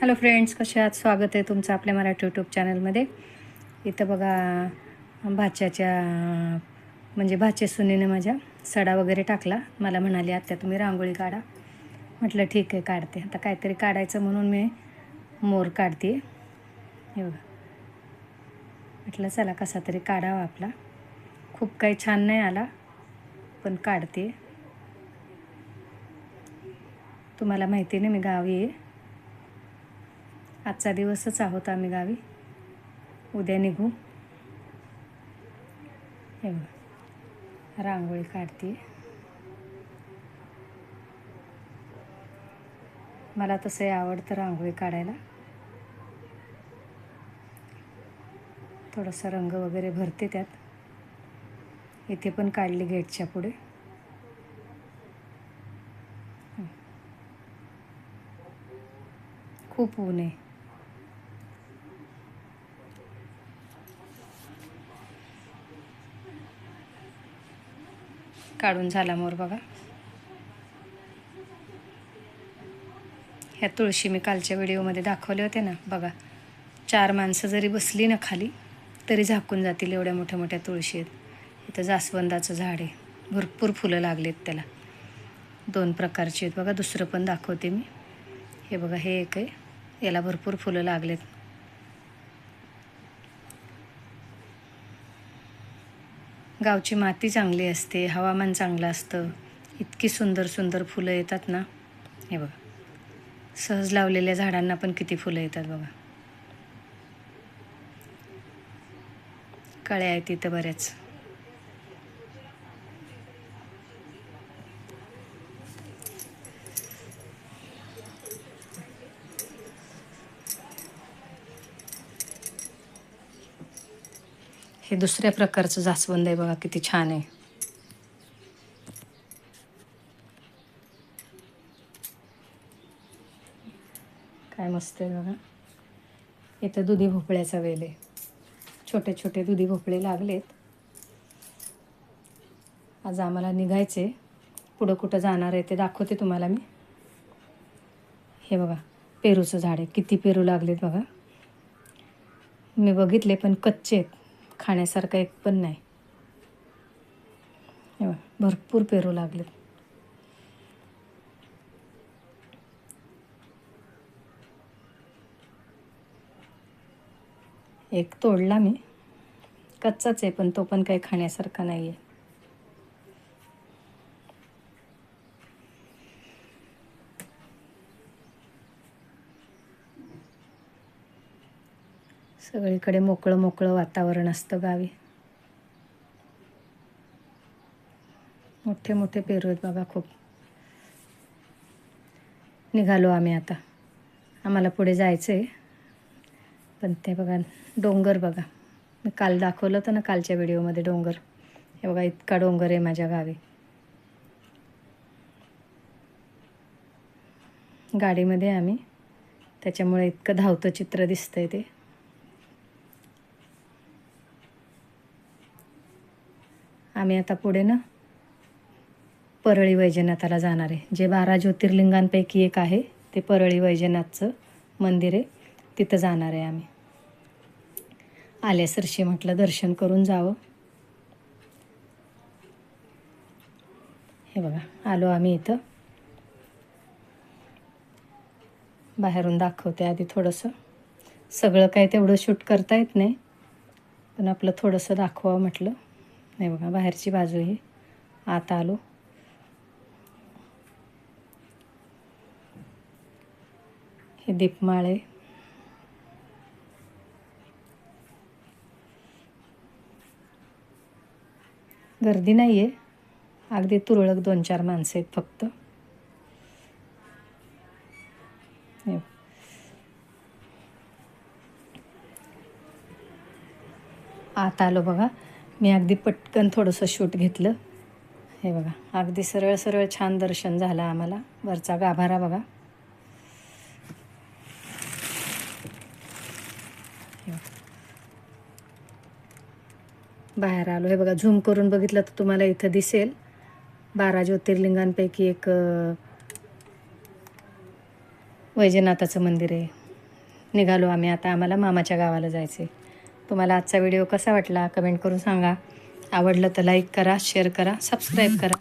Hello friends कसे आहात? स्वागत आहे तुमचं आपल्या मराठी यूट्यूब चॅनलमध्ये इथं बघा भाच्याच्या म्हणजे भाचे सुनीने माझ्या सडा वगैरे टाकला. मला म्हणाली आत्या तुम्ही रांगोळी काढा. म्हटलं ठीक आहे काढते. आता काहीतरी काढायचं म्हणून मी मोर काढते हे बघा. म्हटलं चला कसा तरी काढावा आपला. खूप काही छान नाही आला पण काढते तुम्हाला माहिती नाही मी गावी आहे. आजचा दिवसच आहोत आम्ही गावी. उद्या निघू. हे रांगोळी काढते मला तसंही आवडतं रांगोळी काढायला. थोडासा रंग वगैरे भरते त्यात. इथे पण काढली गेटच्या पुढे. खूप ऊन आहे. काढून झाला मोर बघा. ह्या तुळशी मी कालच्या व्हिडिओमध्ये दाखवले होते ना बघा. चार माणसं जरी बसली ना खाली तरी झाकून जातील एवढ्या मोठ्या मोठ्या तुळशी आहेत. इथं जास्वंदाचं झाड आहे. भरपूर फुलं लागलेत त्याला. दोन प्रकारची आहेत. बघा दुसरं पण दाखवते मी. हे बघा हे एक आहे. याला भरपूर फुलं लागलेत. गावची माती चांगली असते हवामान चांगलं असतं. इतकी सुंदर सुंदर फुलं येतात ना. हे बघा. सहज लावलेल्या झाडांना पण किती फुलं येतात बघा. कळ्या आहेत तिथं बऱ्याच. हे दुसऱ्या प्रकारचं जास्वंद आहे बघा किती छान आहे. काय मस्त आहे बघा. इथं दुधी भोपळ्याचा वेल आहे. छोटे छोटे दुधी भोपळे लागलेत. आज आम्हाला निघायचे पुढं कुठं जाणार आहे ते दाखवते तुम्हाला मी. हे बघा पेरूचं झाड आहे. किती पेरू लागलेत बघा. मी बघितले पण कच्चे आहेत. खाण्यासारखं एक पण नाही. भरपूर पेरू लागलेत. एक तोडला मी. कच्चाच आहे पण तो पण काही खाण्यासारखा नाही आहे सगळीकडे मोकळं मोकळं वातावरण असतं गावी. मोठे मोठे पेरू आहेत बघा खूप. निघालो आम्ही आता. आम्हाला पुढे जायचं आहे पण ते बघा डोंगर बघा. मी काल दाखवलं होतं ना कालच्या व्हिडिओमध्ये डोंगर. हे बघा इतका डोंगर आहे माझ्या गावी. गाडीमध्ये आम्ही. त्याच्यामुळे इतकं धावतं चित्र दिसतंय ते. आम्ही आता पुढे ना परळी वैजनाथाला जाणार आहे. जे बारा ज्योतिर्लिंगांपैकी एक आहे ते परळी वैजनाथचं मंदिर आहे. तिथं जाणार आहे आम्ही. आल्यासरशी म्हटलं दर्शन करून जावं. हे बघा आलो आम्ही इथं. बाहेरून दाखवते आधी थोडंसं. सगळं काय तेवढं शूट करता येत नाही पण आपलं थोडंसं दाखवावं म्हटलं. नाही बघा बाहेरची बाजू ही आत आलो. हे दीपमाळे गर्दी नाही आहे अगदी तुरळक दोन चार माणसं आहेत फक्त. आत आलो बघा. मी अगदी पटकन थोडंसं शूट घेतलं. हे बघा अगदी सरळ सरळ छान दर्शन झालं आम्हाला. वरचा गाभारा बघा. बाहेर आलो. हे बघा झूम करून बघितलं तर तुम्हाला इथं दिसेल. बारा ज्योतिर्लिंगांपैकी एक वैजनाथाचं मंदिर आहे. निघालो आम्ही आता. आम्हाला मामाच्या गावाला जायचे तुम्हाला आजचा व्हिडिओ कसा वाटला कमेंट करून सांगा. आवडलं तर लाईक करा शेअर करा सबस्क्राईब करा.